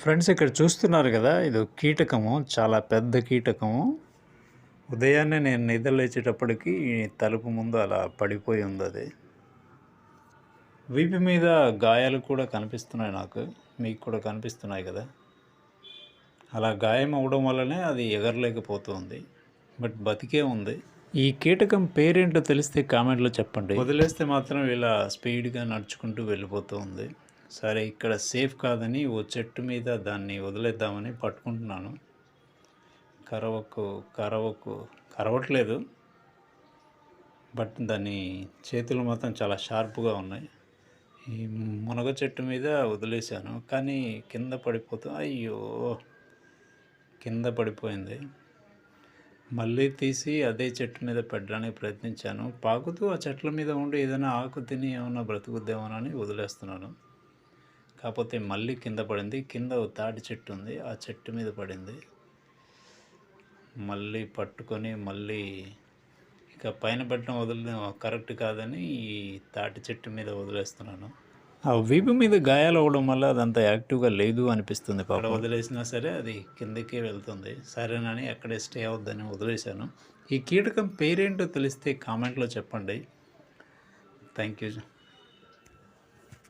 Friends ఇక్కడ చూస్తున్నారు కదా ఇది కీటకము చాలా పెద్ద కీటకము. ఉదయాన్నే నేను నిద్ర లేచేటప్పటికి తలుపు ముందు అలా పడిపోయి ఉంది అది. వీపు మీద గాయాలు కూడా కనిపిస్తున్నాయి నాకు మీకు కూడా కనిపిస్తున్నాయి కదా. అలా గాయం అవ్వడం వల్లనే అది ఎగరలేకపోతుంది బట్ బతికే ఉంది. ఈ కీటకం పేరేంటో తెలిస్తే కామెంట్లో చెప్పండి. వదిలేస్తే మాత్రం ఇలా స్పీడ్గా నడుచుకుంటూ వెళ్ళిపోతూ ఉంది. సరే ఇక్కడ సేఫ్ కాదని ఓ చెట్టు మీద దాన్ని వదిలేద్దామని పట్టుకుంటున్నాను. కరవకు కరవకు కరవట్లేదు. బట్ దాని చేతులు మాత్రం చాలా షార్ప్గా ఉన్నాయి. ఈ మునగ చెట్టు మీద వదిలేశాను. కానీ కింద పడిపోతూ అయ్యో కింద పడిపోయింది. మళ్ళీ తీసి అదే చెట్టు మీద పెట్టడానికి ప్రయత్నించాను. పాకుతూ ఆ చెట్ల మీద ఉండి ఏదైనా ఆకు తిని ఏమైనా బ్రతుకుద్దామోనని వదిలేస్తున్నాను. కాకపోతే మళ్ళీ కింద పడింది. కింద తాటి చెట్టు ఉంది. ఆ చెట్టు మీద పడింది. మళ్ళీ పట్టుకొని మళ్ళీ ఇక పైన పెట్టడం వదిలి కరెక్ట్ కాదని ఈ తాటి చెట్టు మీద వదిలేస్తున్నాను. ఆ వీపు మీద గాయాలు అవ్వడం వల్ల అదంతా యాక్టివ్గా లేదు అనిపిస్తుంది అక్కడ వదిలేసినా సరే అది కిందకే వెళ్తుంది. సరేనని అక్కడే స్టే అవుద్దని వదిలేశాను. ఈ కీటకం పేరేంటో తెలిస్తే కామెంట్లో చెప్పండి. Thank you.